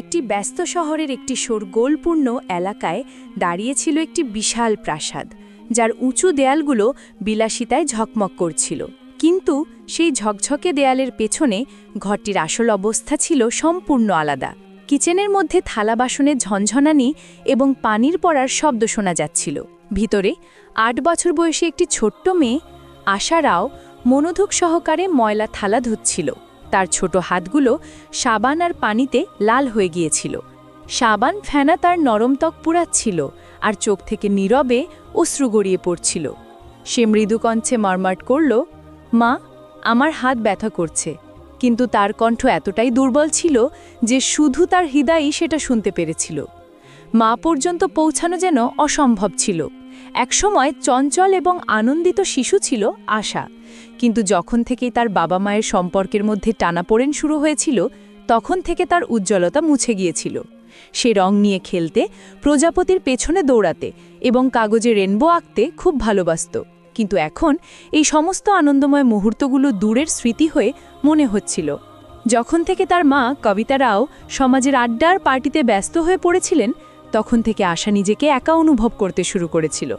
একটি ব্যস্ত শহরের একটি শোরগোলপূর্ণ এলাকায় দাঁড়িয়েছিল একটি বিশাল প্রাসাদ, যার উঁচু দেয়ালগুলো বিলাসিতায় ঝকমক করছিল। কিন্তু সেই ঝকঝকে দেয়ালের পেছনে ঘরটির আসল অবস্থা ছিল সম্পূর্ণ আলাদা। কিচেনের মধ্যে থালা বাসনের ঝনঝনানি এবং পানির পড়ার শব্দ শোনা যাচ্ছিল। ভিতরে আট বছর বয়সী একটি ছোট্ট মেয়ে, আশা রাও, মনোধুক সহকারে ময়লা থালা ধুচ্ছিল। তার ছোট হাতগুলো সাবান আর পানিতে লাল হয়ে গিয়েছিল। সাবান ফেনা তার নরম ত্বক পুড়াচ্ছিল আর চোখ থেকে নীরবে অশ্রু গড়িয়ে পড়ছিল। সে মৃদুকণ্ঠে মর্মাট করল, মা, আমার হাত ব্যথা করছে, কিন্তু তার কণ্ঠ এতটাই দুর্বল ছিল যে শুধু তার হৃদয়ই সেটা শুনতে পেরেছিল। মা পর্যন্ত পৌঁছানো যেন অসম্ভব ছিল। একসময় চঞ্চল এবং আনন্দিত শিশু ছিল আশা। কিন্তু যখন থেকেই তার বাবা মায়ের সম্পর্কের মধ্যে টানাপোড়েন শুরু হয়েছিল, তখন থেকে তার উজ্জ্বলতা মুছে গিয়েছিল। সে রং নিয়ে খেলতে, প্রজাপতির পেছনে দৌড়াতে এবং কাগজে রেনবো আঁকতে খুব ভালোবাসত। কিন্তু এখন এই সমস্ত আনন্দময় মুহূর্তগুলো দূরের স্মৃতি হয়ে মনে হচ্ছিল। যখন থেকে তার মা কবিতা রাও সমাজের আড্ডার পার্টিতে ব্যস্ত হয়ে পড়েছিলেন তখন থেকে আশা নিজেকে একা অনুভব করতে শুরু করেছিল।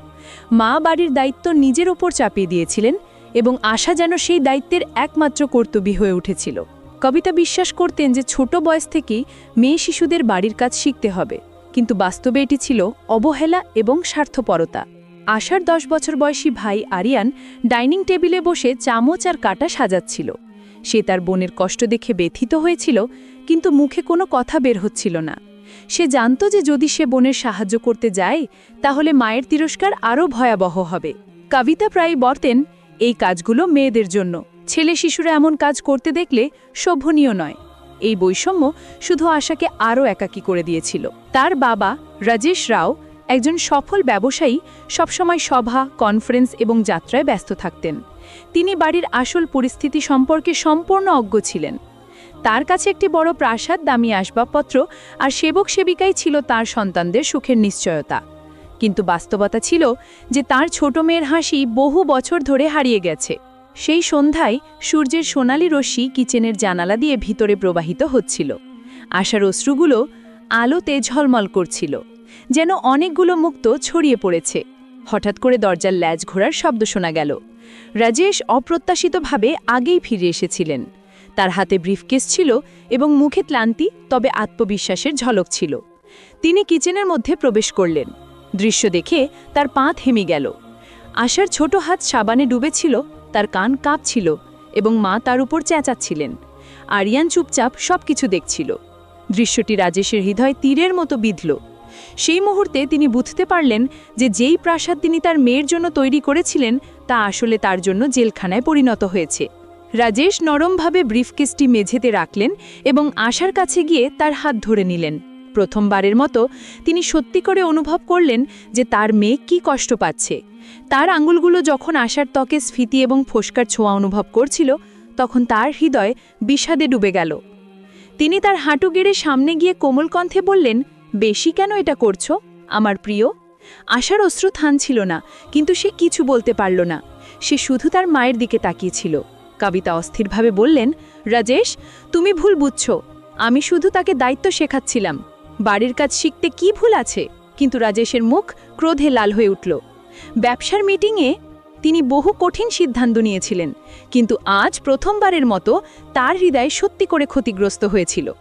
মা বাড়ির দায়িত্ব নিজের ওপর চাপিয়ে দিয়েছিলেন এবং আশা যেন সেই দায়িত্বের একমাত্র কর্তব্য হয়ে উঠেছিল। কবিতা বিশ্বাস করতেন যে ছোট বয়স থেকেই মেয়ে শিশুদের বাড়ির কাজ শিখতে হবে। কিন্তু বাস্তবে এটি ছিল অবহেলা এবং স্বার্থপরতা। আশার দশ বছর বয়সী ভাই আরিয়ান ডাইনিং টেবিলে বসে চামচ আর কাটা সাজাচ্ছিল। সে তার বোনের কষ্ট দেখে ব্যথিত হয়েছিল, কিন্তু মুখে কোনো কথা বের হচ্ছিল না। সে জানত যে যদি সে বোনের সাহায্য করতে যায়, তাহলে মায়ের তিরস্কার আরও ভয়াবহ হবে। কবিতা প্রায় বর্তেন, এই কাজগুলো মেয়েদের জন্য। ছেলে শিশুরা এমন কাজ করতে দেখলে শোভনীয় নয়। এই বৈষম্য শুধু আশাকে আরও একাকী করে দিয়েছিল। তার বাবা রাজেশ রাও একজন সফল ব্যবসায়ী, সবসময় সভা, কনফারেন্স এবং যাত্রায় ব্যস্ত থাকতেন। তিনি বাড়ির আসল পরিস্থিতি সম্পর্কে সম্পূর্ণ অজ্ঞ ছিলেন। তার কাছে একটি বড় প্রাসাদ, দামি আসবাবপত্র আর সেবক সেবিকাই ছিল তার সন্তানদের সুখের নিশ্চয়তা। কিন্তু বাস্তবতা ছিল যে তার ছোট মেয়ের হাসি বহু বছর ধরে হারিয়ে গেছে। সেই সন্ধ্যায় সূর্যের সোনালি রশ্মি কিচেনের জানালা দিয়ে ভিতরে প্রবাহিত হচ্ছিল। আশার অশ্রুগুলো আলোতে ঝলমল করছিল, যেন অনেকগুলো মুক্ত ছড়িয়ে পড়েছে। হঠাৎ করে দরজার ল্যাজ ঘোরার শব্দ শোনা গেল। রাজেশ অপ্রত্যাশিতভাবে আগেই ফিরে এসেছিলেন। তার হাতে ব্রিফকেস ছিল এবং মুখে ক্লান্তি, তবে আত্মবিশ্বাসের ঝলক ছিল। তিনি কিচেনের মধ্যে প্রবেশ করলেন। দৃশ্য দেখে তার পা থেমে গেল। আশার ছোট হাত সাবানে ডুবেছিল, তার কান কাঁপছিল এবং মা তার উপর চেঁচাচ্ছিলেন। আরিয়ান চুপচাপ সব কিছু দেখছিল। দৃশ্যটি রাজেশের হৃদয় তীরের মতো বিঁধল। সেই মুহূর্তে তিনি বুঝতে পারলেন যে যেই প্রাসাদ তিনি তার মেয়ের জন্য তৈরি করেছিলেন, তা আসলে তার জন্য জেলখানায় পরিণত হয়েছে। রাজেশ নরমভাবে ব্রিফকেসটি মেঝেতে রাখলেন এবং আশার কাছে গিয়ে তার হাত ধরে নিলেন। প্রথমবারের মতো তিনি সত্যি করে অনুভব করলেন যে তার মেয়ে কি কষ্ট পাচ্ছে। তার আঙুলগুলো যখন আশার ত্বকে স্ফীতি এবং ফোসকার ছোঁয়া অনুভব করছিল, তখন তার হৃদয় বিষাদে ডুবে গেল। তিনি তার হাঁটু গেড়ে সামনে গিয়ে কোমল কণ্ঠে বললেন, বেশি কেন এটা করছ, আমার প্রিয়? আশার অশ্রু থানছিল না, কিন্তু সে কিছু বলতে পারল না। সে শুধু তার মায়ের দিকে তাকিয়েছিল কবিতা অস্থিরভাবে বললেন, রাজেশ, তুমি ভুল বুঝছ। আমি শুধু তাকে দায়িত্ব শেখাচ্ছিলাম। বাড়ির কাজ শিখতে কি ভুল আছে? কিন্তু রাজেশের মুখ ক্রোধে লাল হয়ে উঠল। ব্যবসার মিটিংয়ে তিনি বহু কঠিন সিদ্ধান্ত নিয়েছিলেন, কিন্তু আজ প্রথমবারের মতো তার হৃদয় সত্যি করে ক্ষতিগ্রস্ত হয়েছিল।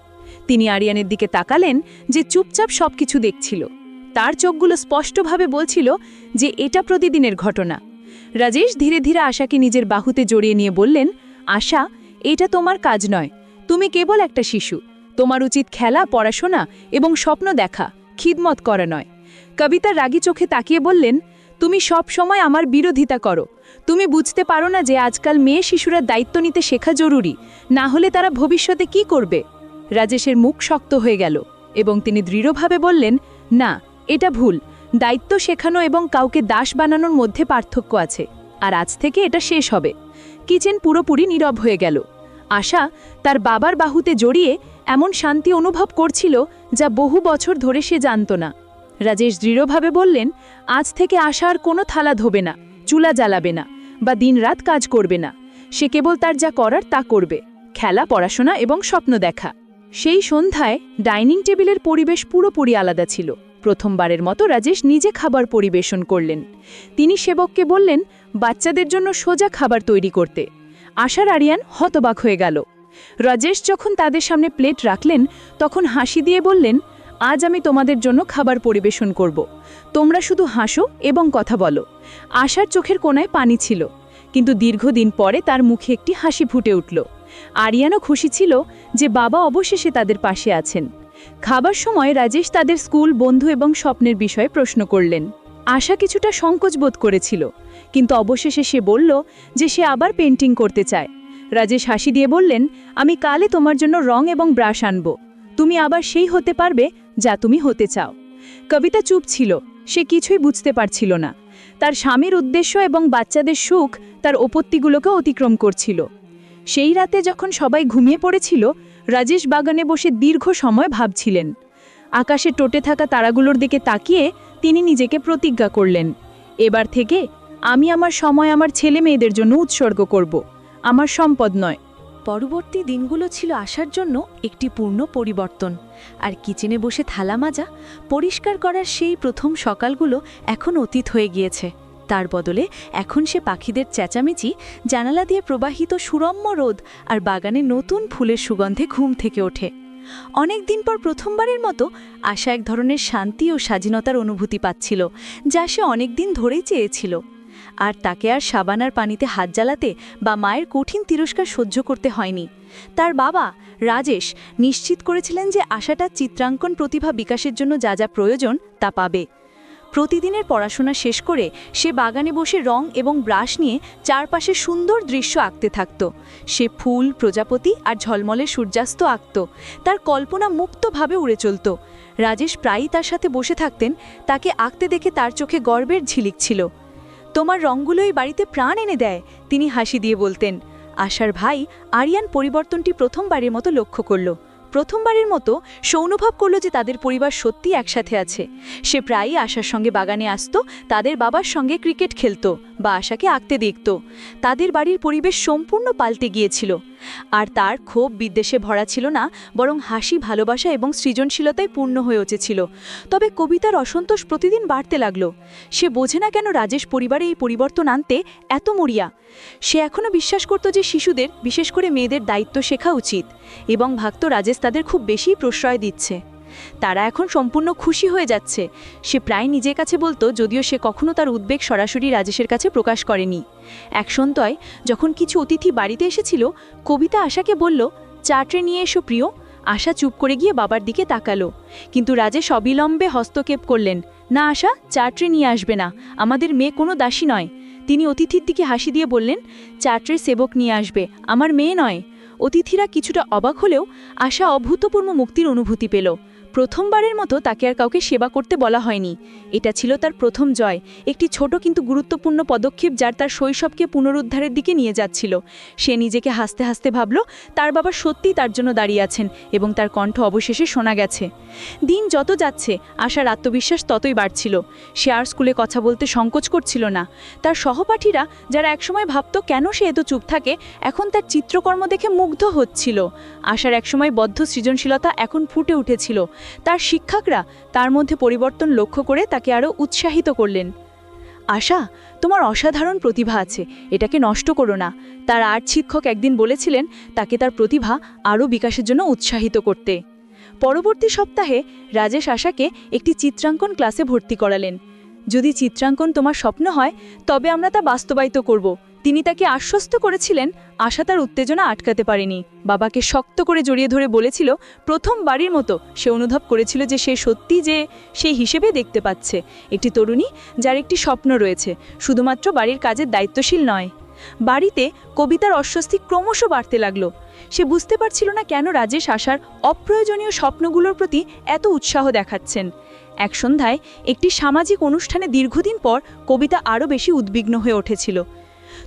তিনি আরিয়ানের দিকে তাকালেন যে চুপচাপ সবকিছু দেখছিল। তার চোখগুলো স্পষ্টভাবে বলছিল যে এটা প্রতিদিনের ঘটনা। রাজেশ ধীরে ধীরে আশাকে নিজের বাহুতে জড়িয়ে নিয়ে বললেন, আশা, এটা তোমার কাজ নয়। তুমি কেবল একটা শিশু। তোমার উচিত খেলা, পড়াশোনা এবং স্বপ্ন দেখা, খিদমত করা নয়। কবিতা রাগী চোখে তাকিয়ে বললেন, তুমি সব সময় আমার বিরোধিতা করো। তুমি বুঝতে পারো না যে আজকাল মেয়ে শিশুরা দায়িত্ব নিতে শেখা জরুরি। না হলে তারা ভবিষ্যতে কি করবে? রাজেশের মুখ শক্ত হয়ে গেল এবং তিনি দৃঢ়ভাবে বললেন, না, এটা ভুল। দায়িত্ব শেখানো এবং কাউকে দাস বানানোর মধ্যে পার্থক্য আছে। আর আজ থেকে এটা শেষ হবে। কিচেন পুরোপুরি নীরব হয়ে গেল। আশা তার বাবার বাহুতে জড়িয়ে এমন শান্তি অনুভব করছিল যা বহু বছর ধরে সে জানত না। রাজেশ দৃঢ়ভাবে বললেন, আজ থেকে আশা আর কোনো থালা ধোবে না, চুলা জ্বালাবে না বা দিনরাত কাজ করবে না। সে কেবল তার যা করার তা করবে, খেলা, পড়াশোনা এবং স্বপ্ন দেখা। সেই সন্ধ্যায় ডাইনিং টেবিলের পরিবেশ পুরোপুরি আলাদা ছিল। প্রথমবারের মতো রাজেশ নিজে খাবার পরিবেশন করলেন। তিনি সেবককে বললেন, বাচ্চাদের জন্য সোজা খাবার তৈরি করতে। আশার আরিয়ান হতবাক হয়ে গেল। রাজেশ যখন তাদের সামনে প্লেট রাখলেন, তখন হাসি দিয়ে বললেন, আজ আমি তোমাদের জন্য খাবার পরিবেশন করব। তোমরা শুধু হাসো এবং কথা বলো। আশার চোখের কোনায় পানি ছিল, কিন্তু দীর্ঘদিন পরে তার মুখে একটি হাসি ফুটে উঠল। আরিয়ানও খুশি ছিল যে বাবা অবশেষে তাদের পাশে আছেন। খাবার সময় রাজেশ তাদের স্কুল, বন্ধু এবং স্বপ্নের বিষয়ে প্রশ্ন করলেন। আশা কিছুটা সংকোচ বোধ করেছিল, কিন্তু অবশেষে সে বলল যে সে আবার পেন্টিং করতে চায়। রাজেশ হাসি দিয়ে বললেন, আমি কালে তোমার জন্য রং এবং ব্রাশ আনব। তুমি আবার সেই হতে পারবে যা তুমি হতে চাও। কবিতা চুপ ছিল, সে কিছুই বুঝতে পারছিল না। তার স্বামীর উদ্দেশ্য এবং বাচ্চাদের সুখ তার ওপত্তিগুলোকে অতিক্রম করছিল। সেই রাতে যখন সবাই ঘুমিয়ে পড়েছিল রাজেশ বাগানে বসে দীর্ঘ সময় ভাবছিলেন। আকাশে টোটে থাকা তারাগুলোর দিকে তাকিয়ে তিনি নিজেকে প্রতিজ্ঞা করলেন। এবার থেকে আমি আমার সময় আমার ছেলে মেয়েদের জন্য উৎসর্গ করব। আমার সম্পদ নয়। পরবর্তী দিনগুলো ছিল আসার জন্য একটি পূর্ণ পরিবর্তন। আর কিচেনে বসে থালা মাজা, পরিষ্কার করার সেই প্রথম সকালগুলো এখন অতীত হয়ে গিয়েছে। তার বদলে এখন সে পাখিদের চেঁচামেচি, জানালা দিয়ে প্রবাহিত সুরম্য রোদ আর বাগানে নতুন ফুলের সুগন্ধে ঘুম থেকে ওঠে। অনেক দিন পর প্রথমবারের মতো আশা এক ধরনের শান্তি ও স্বাধীনতার অনুভূতি পাচ্ছিল, যা সে অনেক দিন ধরেই চেয়েছিল। আর তাকে আর সাবানার পানিতে হাত জ্বালাতে বা মায়ের কঠিন তিরস্কার সহ্য করতে হয়নি। তার বাবা, রাজেশ, নিশ্চিত করেছিলেন যে আশাটা চিত্রাঙ্কন প্রতিভা বিকাশের জন্য যা যা প্রয়োজন তা পাবে। প্রতিদিনের পড়াশোনা শেষ করে সে বাগানে বসে রং এবং ব্রাশ নিয়ে চারপাশে সুন্দর দৃশ্য আঁকতে থাকত। সে ফুল, প্রজাপতি আর ঝলমলে সূর্যাস্ত আঁকত। তার কল্পনা মুক্তভাবে উড়ে চলত। রাজেশ প্রায়ই তার সাথে বসে থাকতেন, তাকে আঁকতে দেখে তার চোখে গর্বের ঝিলিক ছিল। তোমার রঙগুলোই বাড়িতে প্রাণ এনে দেয় তিনি হাসি দিয়ে বলতেন। আশার ভাই আরিয়ান পরিবর্তনটি প্রথমবারের মতো লক্ষ্য করল। প্রথমবারের মতো সে অনুভব করল যে তাদের পরিবার সত্যি একসাথে আছে। সে প্রায়ই আশার সঙ্গে বাগানে আসতো, তাদের বাবার সঙ্গে ক্রিকেট খেলতো বা আশাকে আঁকতে দেখত। তাদের বাড়ির পরিবেশ সম্পূর্ণ পাল্টে গিয়েছিল। আর তার ক্ষোভ বিদ্বেষে ভরা ছিল না, বরং হাসি, ভালোবাসা এবং সৃজনশীলতায় পূর্ণ হয়ে উঠেছিল। তবে কবিতার অসন্তোষ প্রতিদিন বাড়তে লাগল। সে বোঝে না কেন রাজেশ পরিবারে এই পরিবর্তন আনতে এত মরিয়া। সে এখনও বিশ্বাস করত যে শিশুদের, বিশেষ করে মেয়েদের, দায়িত্ব শেখা উচিত এবং ভাবত রাজেশ তাদের খুব বেশি প্রশ্রয় দিচ্ছে। তারা এখন সম্পূর্ণ খুশি হয়ে যাচ্ছে। সে প্রায় নিজের কাছে বলতো, যদিও সে কখনো তার উদ্বেগ সরাসরি রাজেশের কাছে প্রকাশ করেনি। এক সন্তয় যখন কিছু অতিথি বাড়িতে এসেছিল, কবিতা আশাকে বলল চাটরে নিয়ে এসো প্রিয়। আশা চুপ করে গিয়ে বাবার দিকে তাকালো। কিন্তু রাজেশ অবিলম্বে হস্তক্ষেপ করলেন, না আশা চাটরে নিয়ে আসবে না, আমাদের মেয়ে কোনো দাসী নয়। তিনি অতিথির দিকে হাসি দিয়ে বললেন চাটরের সেবক নিয়ে আসবে, আমার মেয়ে নয়। অতিথিরা কিছুটা অবাক হলেও আশা অভূতপূর্ব মুক্তির অনুভূতি পেল। প্রথমবারের মতো তাকে আর কাউকে সেবা করতে বলা হয়নি। এটা ছিল তার প্রথম জয়, একটি ছোট কিন্তু গুরুত্বপূর্ণ পদক্ষেপ যার তার শৈশবকে পুনরুদ্ধারের দিকে নিয়ে যাচ্ছিল। সে নিজেকে হাসতে হাসতে ভাবল, তার বাবা সত্যিই তার জন্য দাঁড়িয়ে আছেন এবং তার কণ্ঠ অবশেষে শোনা গেছে। দিন যত যাচ্ছে, আশার আত্মবিশ্বাস ততই বাড়ছিল। সে আর স্কুলে কথা বলতে সংকোচ করছিল না। তার সহপাঠীরা, যারা একসময় ভাবত কেন সে এত চুপ থাকে, এখন তার চিত্রকর্ম দেখে মুগ্ধ হচ্ছিল। আশার একসময় বদ্ধ সৃজনশীলতা এখন ফুটে উঠেছিল। তার শিক্ষকরা তার মধ্যে পরিবর্তন লক্ষ্য করে তাকে আরও উৎসাহিত করলেন। আশা, তোমার অসাধারণ প্রতিভা আছে, এটাকে নষ্ট করো না। তার আর্ট শিক্ষক একদিন বলেছিলেন, তাকে তার প্রতিভা আরও বিকাশের জন্য উৎসাহিত করতে। পরবর্তী সপ্তাহে রাজেশ আশাকে একটি চিত্রাঙ্কন ক্লাসে ভর্তি করালেন। যদি চিত্রাঙ্কন তোমার স্বপ্ন হয়, তবে আমরা তা বাস্তবায়িত করব। তিনি তাকে আশ্বস্ত করেছিলেন, আশা তার উত্তেজনা আটকাতে পারেনি। বাবাকে শক্ত করে জড়িয়ে ধরে বলেছিল, প্রথম বাড়ির মতো। সে অনুভব করেছিল যে সে সত্যি যে সেই হিসেবে দেখতে পাচ্ছে। একটি তরুণী যার একটি স্বপ্ন রয়েছে, শুধুমাত্র বাড়ির কাজের দায়িত্বশীল নয়। বাড়িতে কবিতার অস্বস্তি ক্রমশ বাড়তে লাগল। সে বুঝতে পারছিল না কেন রাজেশ আশার অপ্রয়োজনীয় স্বপ্নগুলোর প্রতি এত উৎসাহ দেখাচ্ছেন। এক সন্ধ্যায় একটি সামাজিক অনুষ্ঠানে দীর্ঘদিন পর কবিতা আরও বেশি উদ্বিগ্ন হয়ে উঠেছিল।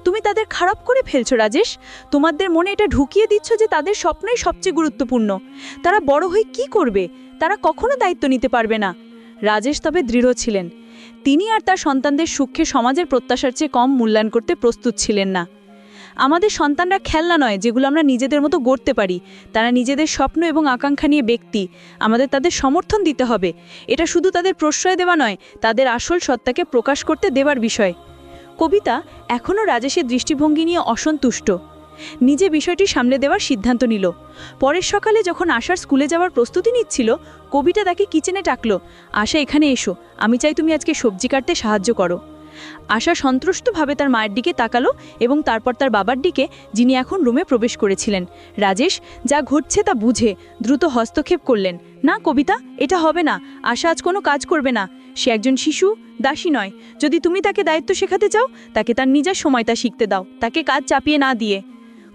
তুমি তাদের খারাপ করে ফেলছো, রাজেশ। তোমাদের মনে এটা ঢুকিয়ে দিচ্ছ যে তাদের স্বপ্নই সবচেয়ে গুরুত্বপূর্ণ। তারা বড় হয়ে কি করবে? তারা কখনো দায়িত্ব নিতে পারবে না। রাজেশ তবে দৃঢ় ছিলেন। তিনি আর তার সন্তানদের সুখে সমাজের প্রত্যাশার চেয়ে কম মূল্যায়ন করতে প্রস্তুত ছিলেন না। আমাদের সন্তানরা খেলনা নয়, যেগুলো আমরা নিজেদের মতো গড়তে পারি। তারা নিজেদের স্বপ্ন এবং আকাঙ্ক্ষা নিয়ে ব্যক্তি। আমাদের তাদের সমর্থন দিতে হবে। এটা শুধু তাদের প্রশ্রয় দেওয়া নয়, তাদের আসল সত্তাকে প্রকাশ করতে দেওয়ার বিষয়। কবিতা এখনও রাজেশের দৃষ্টিভঙ্গি নিয়ে অসন্তুষ্ট। নিজে বিষয়টি সামলে দেওয়ার সিদ্ধান্ত নিল। পরের সকালে যখন আশার স্কুলে যাওয়ার প্রস্তুতি নিচ্ছিল, কবিতা তাকে কিচেনে টাকলো আশা, এখানে এসো। আমি চাই তুমি আজকে সবজি কাটতে সাহায্য করো। আশা সন্তুষ্টভাবে তার মায়ের দিকে তাকালো এবং তারপর তার বাবার দিকে, যিনি এখন রুমে প্রবেশ করেছিলেন। রাজেশ, যা ঘটছে তা বুঝে দ্রুত হস্তক্ষেপ করলেন। না, কবিতা, এটা হবে না। আশা আজ কোনো কাজ করবে না। সে একজন শিশু, দাসী নয়। যদি তুমি তাকে দায়িত্ব শেখাতে চাও, তাকে তার নিজের সময়টা শিখতে দাও। তাকে কাজ চাপিয়ে না দিয়ে।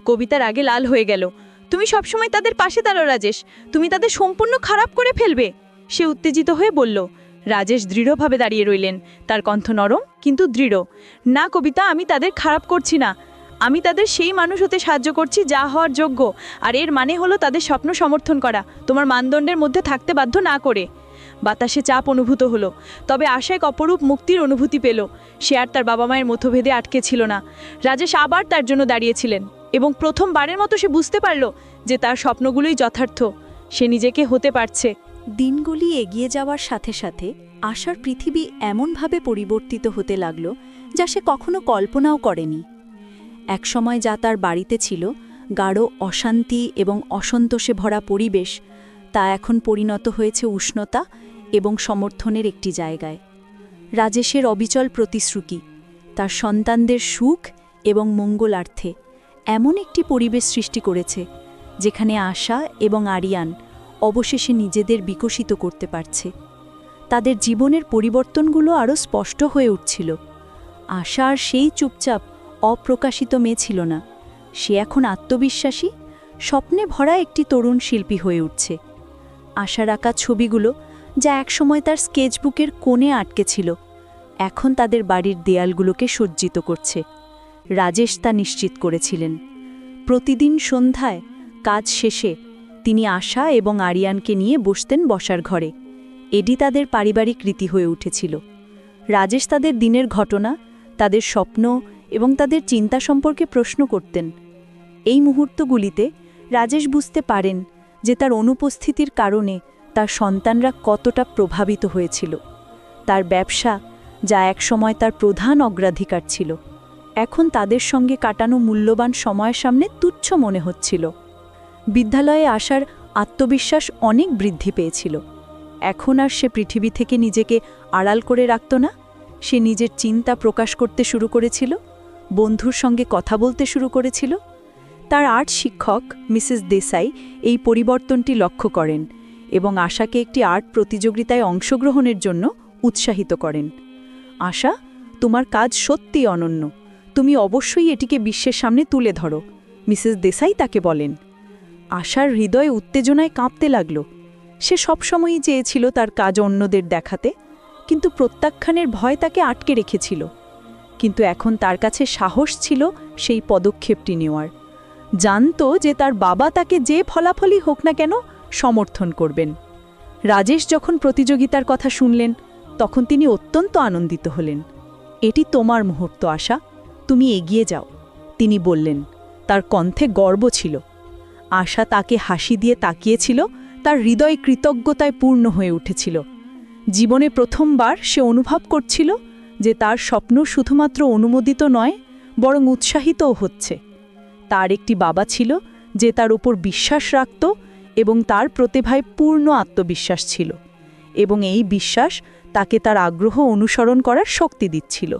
কবিতার আগে লাল হয়ে গেল। তুমি সবসময় তাদের পাশে দাঁড়ো রাজেশ। তুমি তাদের সম্পূর্ণ খারাপ করে ফেলবে। সে উত্তেজিত হয়ে বলল রাজেশ দৃঢ়ভাবে দাঁড়িয়ে রইলেন। তার কণ্ঠ নরম, কিন্তু দৃঢ়। না, কবিতা, আমি তাদের খারাপ করছি না। আমি তাদের সেই মানুষ হতে সাহায্য করছি যা হওয়ার যোগ্য। আর এর মানে হলো তাদের স্বপ্ন সমর্থন করা, তোমার মানদণ্ডের মধ্যে থাকতে বাধ্য না করে। বাতাসে চাপ অনুভূত হলো, তবে আশা এক অপরূপ মুক্তির অনুভূতি পেল। সে আর তার বাবা মায়ের মতভেদে আটকে ছিল না। রাজেশ আবার তার জন্য দাঁড়িয়েছিলেন এবং প্রথমবারের মতো সে বুঝতে পারল যে তার স্বপ্নগুলোই যথার্থ। সে নিজেকে হতে পারছে। দিনগুলি এগিয়ে যাওয়ার সাথে সাথে আশার পৃথিবী এমনভাবে পরিবর্তিত হতে লাগল যা সে কখনো কল্পনাও করেনি। একসময় যা তার বাড়িতে ছিল, গাঢ় অশান্তি এবং অসন্তোষে ভরা পরিবেশ, তা এখন পরিণত হয়েছে উষ্ণতা এবং সমর্থনের একটি জায়গায়। রাজেশের অবিচল প্রতিশ্রুতি, তার সন্তানদের সুখ এবং মঙ্গলার্থে এমন একটি পরিবেশ সৃষ্টি করেছে, যেখানে আশা এবং আরিয়ান অবশেষে নিজেদের বিকশিত করতে পারছে। তাদের জীবনের পরিবর্তনগুলো আরও স্পষ্ট হয়ে উঠছিল। আশা আর সেই চুপচাপ, অপ্রকাশিত মেয়ে ছিল না। সে এখন আত্মবিশ্বাসী, স্বপ্নে ভরা একটি তরুণ শিল্পী হয়ে উঠছে। আশার আঁকা ছবিগুলো যা একসময় তার স্কেচবুকের কোণে আটকে ছিল, এখন তাদের বাড়ির দেয়ালগুলোকে সজ্জিত করছে। রাজেশ তা নিশ্চিত করেছিলেন। প্রতিদিন সন্ধ্যায়, কাজ শেষে তিনি আশা এবং আরিয়ানকে নিয়ে বসতেন বসার ঘরে। এডি তাদের পারিবারিক রীতি হয়ে উঠেছিল। রাজেশ তাদের দিনের ঘটনা, তাদের স্বপ্ন এবং তাদের চিন্তা সম্পর্কে প্রশ্ন করতেন। এই মুহূর্তগুলিতে রাজেশ বুঝতে পারেন যে তার অনুপস্থিতির কারণে তার সন্তানরা কতটা প্রভাবিত হয়েছিল। তার ব্যবসা, যা একসময় তার প্রধান অগ্রাধিকার ছিল, এখন তাদের সঙ্গে কাটানো মূল্যবান সময়ের সামনে তুচ্ছ মনে হচ্ছিল। বিদ্যালয়ে আসার আত্মবিশ্বাস অনেক বৃদ্ধি পেয়েছিল। এখন আর সে পৃথিবী থেকে নিজেকে আড়াল করে রাখত না। সে নিজের চিন্তা প্রকাশ করতে শুরু করেছিল, বন্ধুর সঙ্গে কথা বলতে শুরু করেছিল। তার আর্ট শিক্ষক, মিসেস দেসাই, এই পরিবর্তনটি লক্ষ্য করেন এবং আশাকে একটি আর্ট প্রতিযোগিতায় অংশগ্রহণের জন্য উৎসাহিত করেন। আশা, তোমার কাজ সত্যিই অনন্য। তুমি অবশ্যই এটিকে বিশ্বের সামনে তুলে ধরো, মিসেস দেসাই তাকে বলেন। আশার হৃদয় উত্তেজনায় কাঁপতে লাগল। সে সবসময়ই চেয়েছিল তার কাজ অন্যদের দেখাতে, কিন্তু প্রত্যাখ্যানের ভয় তাকে আটকে রেখেছিল। কিন্তু এখন তার কাছে সাহস ছিল সেই পদক্ষেপটি নেওয়ার। জানত যে তার বাবা তাকে যে ফলাফলই হোক না কেন সমর্থন করবেন। রাজেশ যখন প্রতিযোগিতার কথা শুনলেন, তখন তিনি অত্যন্ত আনন্দিত হলেন। এটি তোমার মুহূর্ত, আশা। তুমি এগিয়ে যাও। তিনি বললেন। তার কণ্ঠে গর্ব ছিল। আশা তাকে হাসি দিয়ে তাকিয়েছিল, তার হৃদয় কৃতজ্ঞতায় পূর্ণ হয়ে উঠেছিল। জীবনে প্রথমবার সে অনুভব করছিল যে তার স্বপ্ন শুধুমাত্র অনুমোদিত নয়, বরং উৎসাহিতও হচ্ছে। তার একটি বাবা ছিল যে তার উপর বিশ্বাস রাখত এবং তার প্রতিভায় পূর্ণ আত্মবিশ্বাস ছিল এবং এই বিশ্বাস তাকে তার আগ্রহ অনুসরণ করার শক্তি দিচ্ছিল।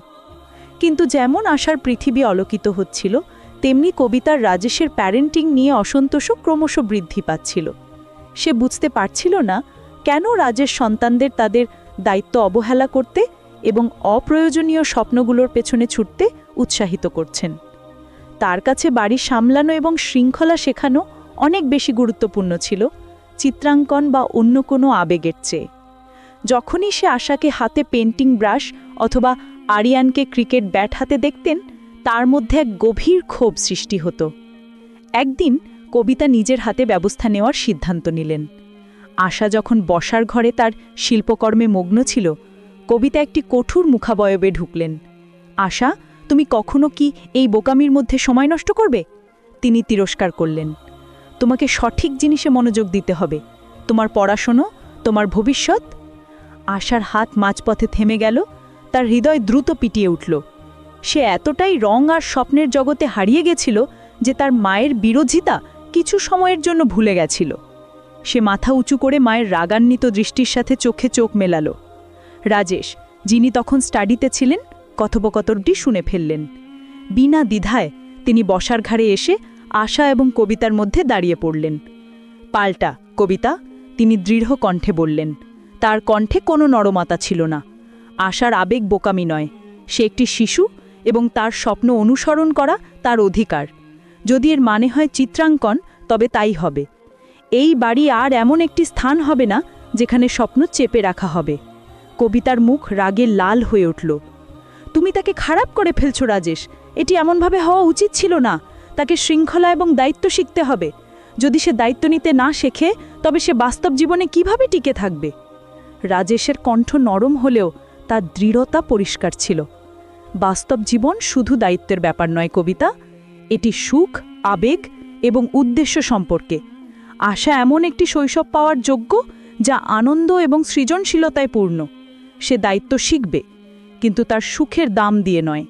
কিন্তু যেমন আশার পৃথিবী আলোকিত হচ্ছিল তেমনি কবিতার রাজেশের প্যারেন্টিং নিয়ে অসন্তোষও ক্রমশ বৃদ্ধি পাচ্ছিল। সে বুঝতে পারছিল না কেন রাজেশ সন্তানদের তাদের দায়িত্ব অবহেলা করতে এবং অপ্রয়োজনীয় স্বপ্নগুলোর পেছনে ছুটতে উৎসাহিত করছেন। তার কাছে বাড়ি সামলানো এবং শৃঙ্খলা শেখানো অনেক বেশি গুরুত্বপূর্ণ ছিল, চিত্রাঙ্কন বা অন্য কোনো আবেগের চেয়ে। যখনই সে আশাকে হাতে পেন্টিং ব্রাশ অথবা আরিয়ানকে ক্রিকেট ব্যাট হাতে দেখতেন তার মধ্যে এক গভীর ক্ষোভ সৃষ্টি হতো। একদিন কবিতা নিজের হাতে ব্যবস্থা নেওয়ার সিদ্ধান্ত নিলেন। আশা যখন বসার ঘরে তার শিল্পকর্মে মগ্ন ছিল, কবিতা একটি কঠোর মুখাবয়বে ঢুকলেন। আশা, তুমি কখনো কি এই বোকামির মধ্যে সময় নষ্ট করবে? তিনি তিরস্কার করলেন। তোমাকে সঠিক জিনিসে মনোযোগ দিতে হবে। তোমার পড়াশোনা, তোমার ভবিষ্যৎ? আশার হাত মাঝপথে থেমে গেল, তার হৃদয় দ্রুত পিটিয়ে উঠল। সে এতটাই রং আর স্বপ্নের জগতে হারিয়ে গেছিল যে তার মায়ের বিরোধিতা কিছু সময়ের জন্য ভুলে গেছিল। সে মাথা উঁচু করে মায়ের রাগান্বিত দৃষ্টির সাথে চোখে চোখ মেলাল। রাজেশ, যিনি তখন স্টাডিতে ছিলেন, কথোপকথনটি শুনে ফেললেন। বিনা দ্বিধায় তিনি বসার ঘাড়ে এসে আশা এবং কবিতার মধ্যে দাঁড়িয়ে পড়লেন। পাল্টা, কবিতা, তিনি দৃঢ় কণ্ঠে বললেন, তার কণ্ঠে কোনো নরমাতা ছিল না। আশার আবেগ বোকামি নয়। সে একটি শিশু এবং তার স্বপ্ন অনুসরণ করা তার অধিকার। যদি এর মানে হয় চিত্রাঙ্কন, তবে তাই হবে। এই বাড়ি আর এমন একটি স্থান হবে না, যেখানে স্বপ্ন চেপে রাখা হবে। কবিতার মুখ রাগে লাল হয়ে উঠল। তুমি তাকে খারাপ করে ফেলছো, রাজেশ। এটি এমনভাবে হওয়া উচিত ছিল না। তাকে শৃঙ্খলা এবং দায়িত্ব শিখতে হবে। যদি সে দায়িত্ব নিতে না শেখে, তবে সে বাস্তব জীবনে কীভাবে টিকে থাকবে? রাজেশের কণ্ঠ নরম হলেও তার দৃঢ়তা পরিষ্কার ছিল। বাস্তব জীবন শুধু দায়িত্বের ব্যাপার নয়, কবিতা। এটি সুখ, আবেগ এবং উদ্দেশ্য সম্পর্কে। আশা এমন একটি শৈশব পাওয়ার যোগ্য যা আনন্দ এবং সৃজনশীলতায় পূর্ণ। সে দায়িত্ব শিখবে, কিন্তু তার সুখের দাম দিয়ে নয়।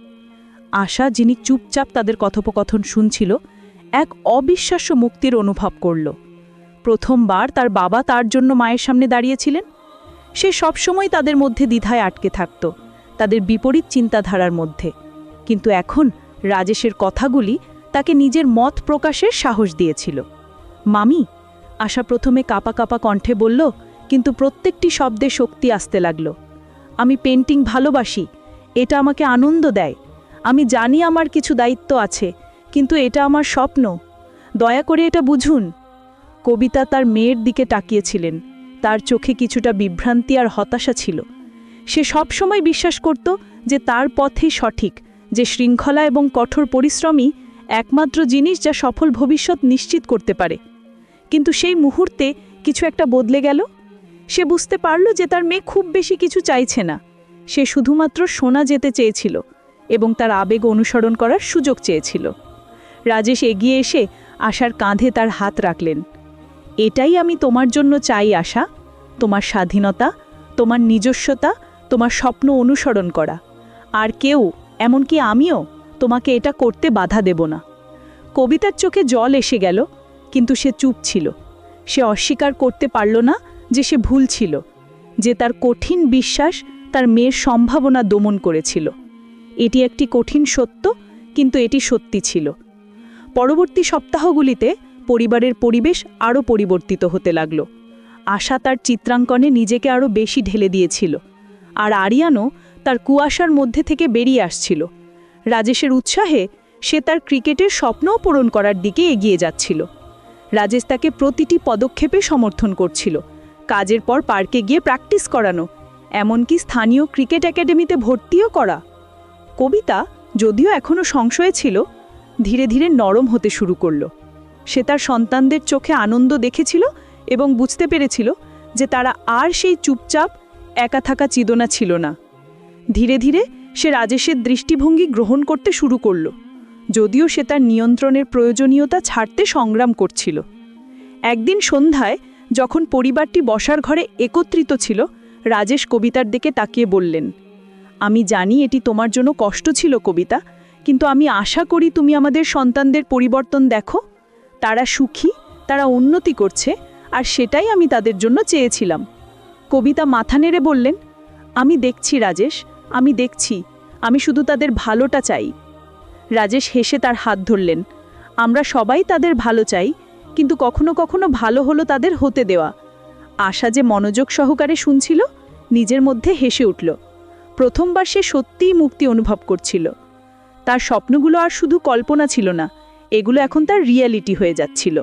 আশা, যিনি চুপচাপ তাদের কথোপকথন শুনছিল, এক অবিশ্বাস্য মুক্তির অনুভব করল। প্রথমবার তার বাবা তার জন্য মায়ের সামনে দাঁড়িয়েছিলেন। সে সবসময় তাদের মধ্যে দ্বিধায় আটকে থাকত। তাদের বিপরীত চিন্তাধারার মধ্যে। কিন্তু এখন রাজেশের কথাগুলি তাকে নিজের মত প্রকাশের সাহস দিয়েছিল। মামি, আশা প্রথমে কাপা কাপা কণ্ঠে বলল, কিন্তু প্রত্যেকটি শব্দে শক্তি আসতে লাগল। আমি পেন্টিং ভালোবাসি, এটা আমাকে আনন্দ দেয়। আমি জানি আমার কিছু দায়িত্ব আছে, কিন্তু এটা আমার স্বপ্ন। দয়া করে এটা বুঝুন। কবিতা তার মেয়ের দিকে তাকিয়েছিলেন। তার চোখে কিছুটা বিভ্রান্তি আর হতাশা ছিল। সে সবসময় বিশ্বাস করত যে তার পথেই সঠিক, যে শৃঙ্খলা এবং কঠোর পরিশ্রমই একমাত্র জিনিস যা সফল ভবিষ্যৎ নিশ্চিত করতে পারে। কিন্তু সেই মুহূর্তে কিছু একটা বদলে গেল। সে বুঝতে পারল যে তার মেয়ে খুব বেশি কিছু চাইছে না। সে শুধুমাত্র শোনা যেতে চেয়েছিল এবং তার আবেগ অনুসরণ করার সুযোগ চেয়েছিল। রাজেশ এগিয়ে এসে আশার কাঁধে তার হাত রাখলেন। এটাই আমি তোমার জন্য চাই, আশা। তোমার স্বাধীনতা, তোমার নিজস্বতা তোমার স্বপ্ন অনুসরণ করা। আর কেউ, এমনকি আমিও, তোমাকে এটা করতে বাধা দেব না। কবিতার চোখে জল এসে গেল, কিন্তু সে চুপ ছিল। সে অস্বীকার করতে পারল না যে সে ভুল ছিল, যে তার কঠিন বিশ্বাস তার মেয়ের সম্ভাবনা দমন করেছিল। এটি একটি কঠিন সত্য, কিন্তু এটি সত্যি ছিল। পরবর্তী সপ্তাহগুলিতে পরিবারের পরিবেশ আরও পরিবর্তিত হতে লাগল। আশা তার চিত্রাঙ্কনে নিজেকে আরও বেশি ঢেলে দিয়েছিল। আর আরিয়ানও তার কুয়াশার মধ্যে থেকে বেরিয়ে আসছিল। রাজেশের উৎসাহে সে তার ক্রিকেটের স্বপ্নও পূরণ করার দিকে এগিয়ে যাচ্ছিল। রাজেশ তাকে প্রতিটি পদক্ষেপে সমর্থন করছিল, কাজের পর পার্কে গিয়ে প্র্যাকটিস করানো, এমনকি স্থানীয় ক্রিকেট একাডেমিতে ভর্তিও করা। কবিতা, যদিও এখনও সংশয়ে ছিল, ধীরে ধীরে নরম হতে শুরু করল। সে তার সন্তানদের চোখে আনন্দ দেখেছিল এবং বুঝতে পেরেছিল যে তারা আর সেই চুপচাপ একা থাকা চিদনা ছিল না। ধীরে ধীরে সে রাজেশের দৃষ্টিভঙ্গি গ্রহণ করতে শুরু করল, যদিও সে তার নিয়ন্ত্রণের প্রয়োজনীয়তা ছাড়তে সংগ্রাম করছিল। একদিন সন্ধ্যায় যখন পরিবারটি বসার ঘরে একত্রিত ছিল, রাজেশ কবিতার দিকে তাকিয়ে বললেন, আমি জানি এটি তোমার জন্য কষ্ট ছিল কবিতা, কিন্তু আমি আশা করি তুমি আমাদের সন্তানদের পরিবর্তন দেখো। তারা সুখী, তারা উন্নতি করছে, আর সেটাই আমি তাদের জন্য চেয়েছিলাম। কবিতা মাথা নেড়ে বললেন, আমি দেখছি, রাজেশ, আমি দেখছি, আমি শুধু তাদের ভালোটা চাই। রাজেশ হেসে তার হাত ধরলেন, আমরা সবাই তাদের ভালো চাই, কিন্তু কখনো কখনো ভালো হলো তাদের হতে দেওয়া। আশা যে মনোযোগ সহকারে শুনছিল, নিজের মধ্যে হেসে উঠল। প্রথমবার সে সত্যিই মুক্তি অনুভব করছিল। তার স্বপ্নগুলো আর শুধু কল্পনা ছিল না, এগুলো এখন তার রিয়ালিটি হয়ে যাচ্ছিল।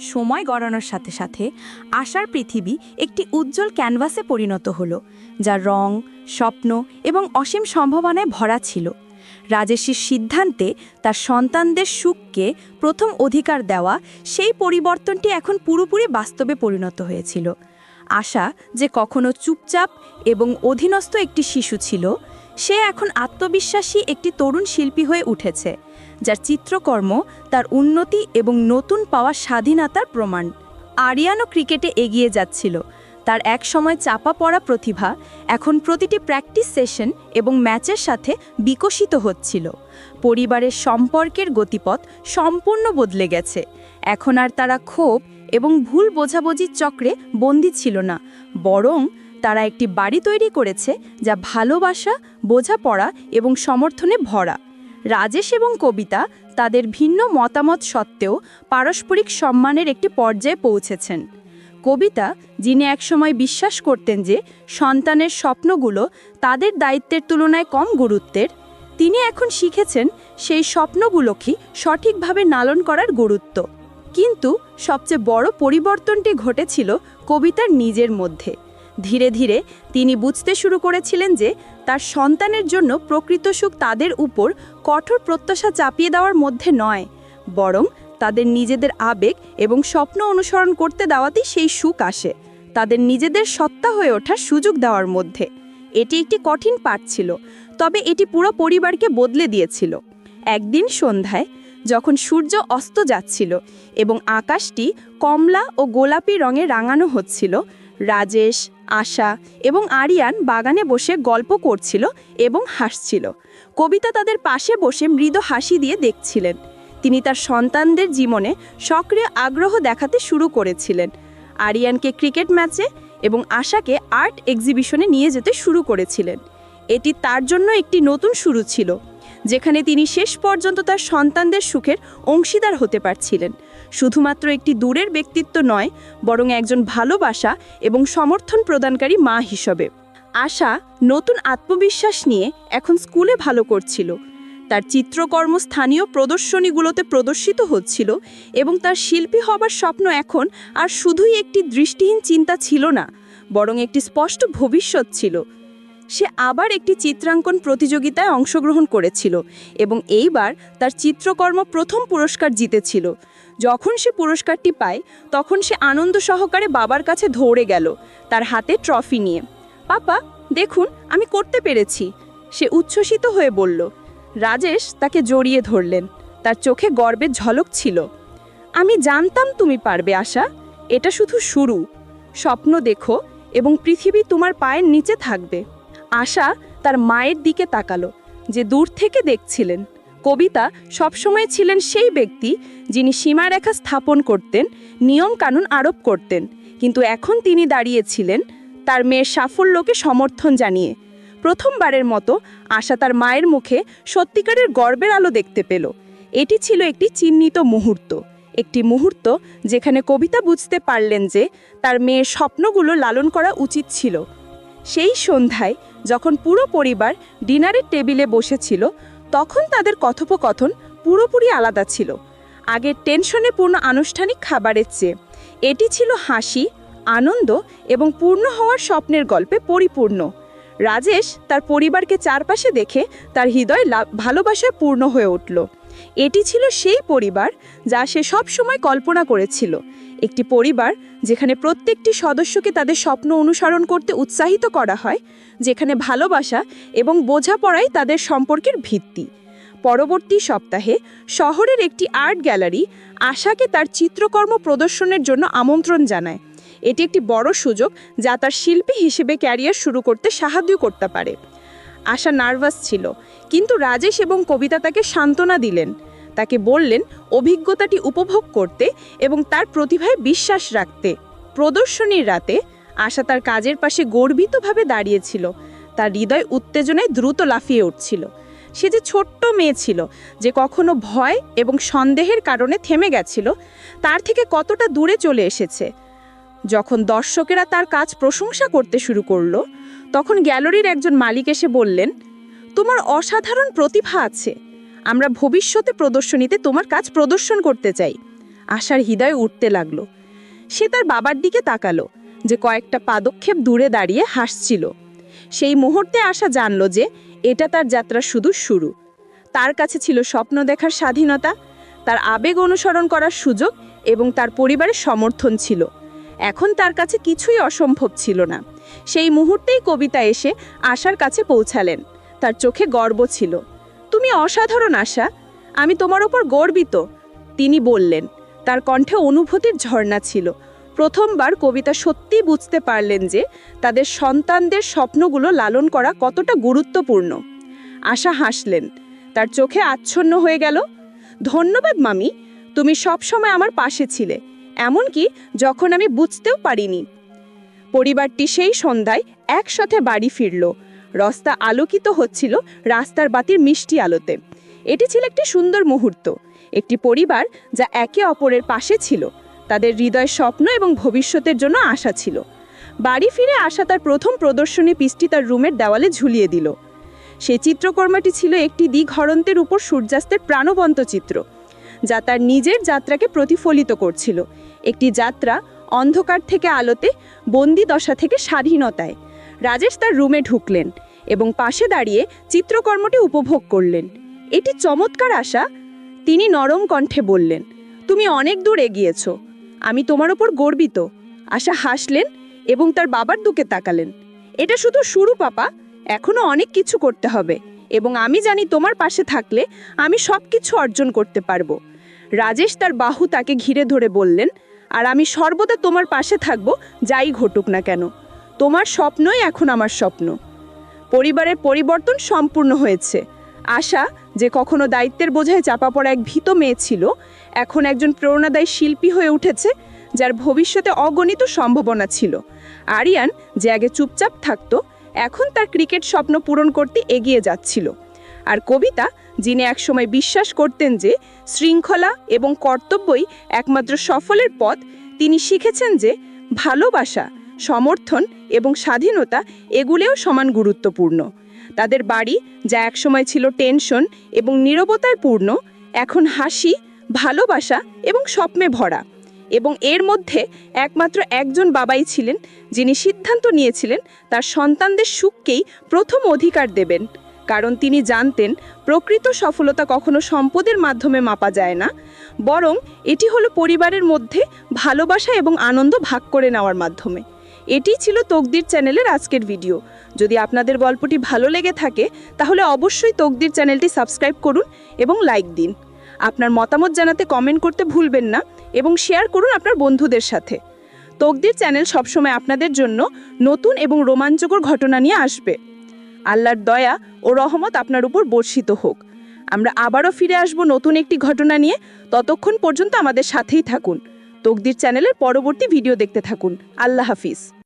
সময় গড়ানোর সাথে সাথে আশার পৃথিবী একটি উজ্জ্বল ক্যানভাসে পরিণত হলো যা রং, স্বপ্ন এবং অসীম সম্ভাবনায় ভরা ছিল। রাজেশের সিদ্ধান্তে তার সন্তানদের সুখকে প্রথম অধিকার দেওয়া সেই পরিবর্তনটি এখন পুরোপুরি বাস্তবে পরিণত হয়েছিল। আশা যে কখনো চুপচাপ এবং অধীনস্থ একটি শিশু ছিল, সে এখন আত্মবিশ্বাসী একটি তরুণ শিল্পী হয়ে উঠেছে। যার চিত্রকর্ম তার উন্নতি এবং নতুন পাওয়া স্বাধীনতার প্রমাণ। আরিয়ানও ক্রিকেটে এগিয়ে যাচ্ছিল। তার এক সময় চাপা পড়া প্রতিভা এখন প্রতিটি প্র্যাকটিস সেশন এবং ম্যাচের সাথে বিকশিত হচ্ছিল। পরিবারের সম্পর্কের গতিপথ সম্পূর্ণ বদলে গেছে। এখন আর তারা ক্ষোভ এবং ভুল বোঝাবুঝির চক্রে বন্দী ছিল না। বরং তারা একটি বাড়ি তৈরি করেছে যা ভালোবাসা, বোঝাপড়া এবং সমর্থনে ভরা। রাজেশ এবং কবিতা তাদের ভিন্ন মতামত সত্ত্বেও পারস্পরিক সম্মানের একটি পর্যায়ে পৌঁছেছেন। কবিতা, যিনি একসময় বিশ্বাস করতেন যে সন্তানের স্বপ্নগুলো তাদের দায়িত্বের তুলনায় কম গুরুত্বের, তিনি এখন শিখেছেন সেই স্বপ্নগুলোকে সঠিকভাবে নালন করার গুরুত্ব। কিন্তু সবচেয়ে বড় পরিবর্তনটি ঘটেছিল কবিতার নিজের মধ্যে। ধীরে ধীরে তিনি বুঝতে শুরু করেছিলেন যে তার সন্তানের জন্য প্রকৃত সুখ তাদের উপর কঠোর প্রত্যাশা চাপিয়ে দেওয়ার মধ্যে নয়, বরং তাদের নিজেদের আবেগ এবং স্বপ্ন অনুসরণ করতে দেওয়াতেই সেই সুখ আসে, তাদের নিজেদের সত্তা হয়ে ওঠার সুযোগ দেওয়ার মধ্যে। এটি একটি কঠিন পাঠ ছিল, তবে এটি পুরো পরিবারকে বদলে দিয়েছিল। একদিন সন্ধ্যায় যখন সূর্য অস্ত যাচ্ছিল এবং আকাশটি কমলা ও গোলাপি রঙে রাঙানো হচ্ছিল রাজেশ, আশা এবং আরিয়ান বাগানে বসে গল্প করছিল এবং হাসছিল। কবিতা তাদের পাশে বসে মৃদু হাসি দিয়ে দেখছিলেন। তিনি তার সন্তানদের জীবনে সক্রিয় আগ্রহ দেখাতে শুরু করেছিলেন। আরিয়ানকে ক্রিকেট ম্যাচে এবং আশাকে আর্ট এক্সিবিশনে নিয়ে যেতে শুরু করেছিলেন। এটি তার জন্য একটি নতুন শুরু ছিল। যেখানে তিনি শেষ পর্যন্ত তার সন্তানদের সুখের অংশীদার হতে পারছিলেন। শুধুমাত্র একটি দূরের ব্যক্তিত্ব নয়, বরং একজন ভালোবাসা এবং সমর্থন প্রদানকারী মা হিসেবে। আশা নতুন আত্মবিশ্বাস নিয়ে এখন স্কুলে ভালো করছিল। তার চিত্রকর্ম স্থানীয় প্রদর্শনীগুলোতে প্রদর্শিত হচ্ছিল এবং তার শিল্পী হবার স্বপ্ন এখন আর শুধুই একটি দৃষ্টিহীন চিন্তা ছিল না, বরং একটি স্পষ্ট ভবিষ্যৎ ছিল। সে আবার একটি চিত্রাঙ্কন প্রতিযোগিতায় অংশগ্রহণ করেছিল এবং এইবার তার চিত্রকর্ম প্রথম পুরস্কার জিতেছিল। যখন সে পুরস্কারটি পায়, তখন সে আনন্দ সহকারে বাবার কাছে ধরে গেল, তার হাতে ট্রফি নিয়ে। পাপা, দেখুন, আমি করতে পেরেছি। সে উচ্ছ্বসিত হয়ে বলল। রাজেশ তাকে জড়িয়ে ধরলেন। তার চোখে গর্বের ঝলক ছিল। আমি জানতাম তুমি পারবে, আশা। এটা শুধু শুরু। স্বপ্ন দেখো এবং পৃথিবী তোমার পায়ের নিচে থাকবে। আশা তার মায়ের দিকে তাকালো, যে দূর থেকে দেখছিলেন। কবিতা সবসময় ছিলেন সেই ব্যক্তি যিনি সীমারেখা স্থাপন করতেন নিয়ম কানুন আরোপ করতেন। কিন্তু এখন তিনি দাঁড়িয়েছিলেন তার মেয়ের সাফল্যকে সমর্থন জানিয়ে। প্রথমবারের মতো আশা তার মায়ের মুখে সত্যিকারের গর্বের আলো দেখতে পেল। এটি ছিল একটি চিহ্নিত মুহূর্ত, একটি মুহূর্ত যেখানে কবিতা বুঝতে পারলেন যে তার মেয়ের স্বপ্নগুলো লালন করা উচিত ছিল। সেই সন্ধ্যায় যখন পুরো পরিবার ডিনারের টেবিলে বসেছিল, তখন তাদের কথোপকথন পুরোপুরি আলাদা ছিল। আগের টেনশনে পূর্ণ আনুষ্ঠানিক খাবারের চেয়ে, এটি ছিল হাসি, আনন্দ এবং পূর্ণ হওয়ার স্বপ্নের গল্পে পরিপূর্ণ। রাজেশ তার পরিবারকে চারপাশে দেখে তার হৃদয় ভালোবাসায় পূর্ণ হয়ে উঠল। এটি ছিল সেই পরিবার যা সে সব সময় কল্পনা করেছিল। একটি পরিবার যেখানে প্রত্যেকটি সদস্যকে তাদের স্বপ্ন অনুসরণ করতে উৎসাহিত করা হয়, যেখানে ভালোবাসা এবং বোঝাপড়াই তাদের সম্পর্কের ভিত্তি। পরবর্তী সপ্তাহে শহরের একটি আর্ট গ্যালারি আশাকে তার চিত্রকর্ম প্রদর্শনের জন্য আমন্ত্রণ জানায়। এটি একটি বড় সুযোগ যা তার শিল্পী হিসেবে ক্যারিয়ার শুরু করতে সাহায্য করতে পারে। আশা নার্ভাস ছিল। কিন্তু রাজেশ এবং কবিতা তাকে সান্ত্বনা দিলেন। তাকে বললেন, অভিজ্ঞতাটি উপভোগ করতে এবং তার প্রতিভায় বিশ্বাস রাখতে। প্রদর্শনীর রাতে আশা তার কাজের পাশে গর্বিতভাবে দাঁড়িয়েছিল। তার হৃদয় উত্তেজনায় দ্রুত লাফিয়ে উঠছিল। সে যে ছোট্ট মেয়ে ছিল, যে কখনো ভয় এবং সন্দেহের কারণে থেমে গেছিল, তার থেকে কতটা দূরে চলে এসেছে? যখন দর্শকেরা তার কাজ প্রশংসা করতে শুরু করল তখন গ্যালারির একজন মালিক এসে বললেন, তোমার অসাধারণ প্রতিভা আছে। আমরা ভবিষ্যতে প্রদর্শনীতে তোমার কাজ প্রদর্শন করতে চাই। আশার হৃদয় উঠতে লাগল। সে তার বাবার দিকে তাকালো, যে কয়েকটা পাদক্ষেপ দূরে দাঁড়িয়ে হাসছিল। সেই মুহূর্তে আশা জানল যে এটা তার যাত্রা শুধু শুরু। তার কাছে ছিল স্বপ্ন দেখার স্বাধীনতা, তার আবেগ অনুসরণ করার সুযোগ এবং তার পরিবারের সমর্থন ছিল। এখন তার কাছে কিছুই অসম্ভব ছিল না। সেই মুহূর্তেই কবিতা এসে আশার কাছে পৌঁছালেন। তার চোখে গর্ব ছিল। তুমি অসাধারণ, আশা। আমি তোমার ওপর গর্বিত। তিনি বললেন। তার কণ্ঠে অনুভূতির ঝর্ণা ছিল। প্রথমবার কবিতা সত্যি বুঝতে পারলেন যে তাদের সন্তানদের স্বপ্নগুলো লালন করা কতটা গুরুত্বপূর্ণ। আশা হাসলেন। তার চোখে আচ্ছন্ন হয়ে গেল। ধন্যবাদ, মামি। তুমি সবসময় আমার পাশে ছিলে। এমনকি যখন আমি বুঝতেও পারিনি। পরিবারটি সেই সন্ধ্যায় একসাথে বাড়ি ফিরল। রাস্তা আলোকিত হচ্ছিল রাস্তার বাতির মিষ্টি আলোতে। এটি ছিল একটি সুন্দর মুহূর্ত। একটি পরিবার যা একে অপরের পাশে ছিল। তাদের হৃদয় স্বপ্ন এবং ভবিষ্যতের জন্য আশা ছিল। বাড়ি ফিরে আসা তার প্রথম প্রদর্শনী পিসটি তার রুমের দেওয়ালে ঝুলিয়ে দিল। সেই চিত্রকর্মটি ছিল একটি দিঘরন্তের উপর সূর্যাস্তের প্রাণবন্ত চিত্র। যা তার নিজের যাত্রাকে প্রতিফলিত করছিল। একটি যাত্রা অন্ধকার থেকে আলোতে, বন্দি দশা থেকে স্বাধীনতায়। রাজেশ তার রুমে ঢুকলেন এবং পাশে দাঁড়িয়ে চিত্রকর্মটি উপভোগ করলেন। এটি চমৎকার আশা, তিনি নরম কণ্ঠে বললেন। তুমি অনেক দূর এগিয়েছ। আমি তোমার ওপর গর্বিত। আশা হাসলেন এবং তার বাবার দিকে তাকালেন। এটা শুধু শুরু, পাপা। এখনও অনেক কিছু করতে হবে এবং আমি জানি তোমার পাশে থাকলে আমি সব কিছু অর্জন করতে পারব। রাজেশ তার বাহু তাকে ঘিরে ধরে বললেন, আর আমি সর্বদা তোমার পাশে থাকব, যাই ঘটুক না কেন। তোমার স্বপ্নই এখন আমার স্বপ্ন। পরিবারের পরিবর্তন সম্পূর্ণ হয়েছে। আশা যে কখনো দায়িত্বের বোঝায় চাপা পড়া এক ভীত মেয়ে ছিল, এখন একজন প্রেরণাদায়ী শিল্পী হয়ে উঠেছে, যার ভবিষ্যতে অগণিত সম্ভাবনা ছিল। আরিয়ান যে আগে চুপচাপ থাকতো, এখন তার ক্রিকেট স্বপ্ন পূরণ করতে এগিয়ে যাচ্ছিল। আর কবিতা যিনি একসময় বিশ্বাস করতেন যে শৃঙ্খলা এবং কর্তব্যই একমাত্র সফলের পথ, তিনি শিখেছেন যে ভালোবাসা, সমর্থন এবং স্বাধীনতা এগুলোও সমান গুরুত্বপূর্ণ। তাদের বাড়ি, যা একসময় ছিল টেনশন এবং নীরবতায় পূর্ণ, এখন হাসি, ভালোবাসা এবং স্বপ্নে ভরা। এবং এর মধ্যে একমাত্র একজন বাবাই ছিলেন, যিনি সিদ্ধান্ত নিয়েছিলেন তার সন্তানদের সুখকেই প্রথম অধিকার দেবেন। কারণ তিনি জানতেন প্রকৃত সফলতা কখনো সম্পদের মাধ্যমে মাপা যায় না, বরং এটি হলো পরিবারের মধ্যে ভালোবাসা এবং আনন্দ ভাগ করে নেওয়ার মাধ্যমে। এটি ছিল তকদির চ্যানেলের আজকের ভিডিও। যদি আপনাদের গল্পটি ভালো লেগে থাকে, তাহলে অবশ্যই তকদির চ্যানেলটি সাবস্ক্রাইব করুন এবং লাইক দিন। আপনার মতামত জানাতে কমেন্ট করতে ভুলবেন না এবং শেয়ার করুন আপনার বন্ধুদের সাথে। তকদির চ্যানেল সবসময় আপনাদের জন্য নতুন এবং রোমাঞ্চকর ঘটনা নিয়ে আসবে। আল্লাহর দয়া ও রহমত আপনার উপর বর্ষিত হোক। আমরা আবারও ফিরে আসব নতুন একটি ঘটনা নিয়ে। ততক্ষণ পর্যন্ত আমাদের সাথেই থাকুন। তকদির চ্যানেলের পরবর্তী ভিডিও দেখতে থাকুন। আল্লাহ হাফিজ।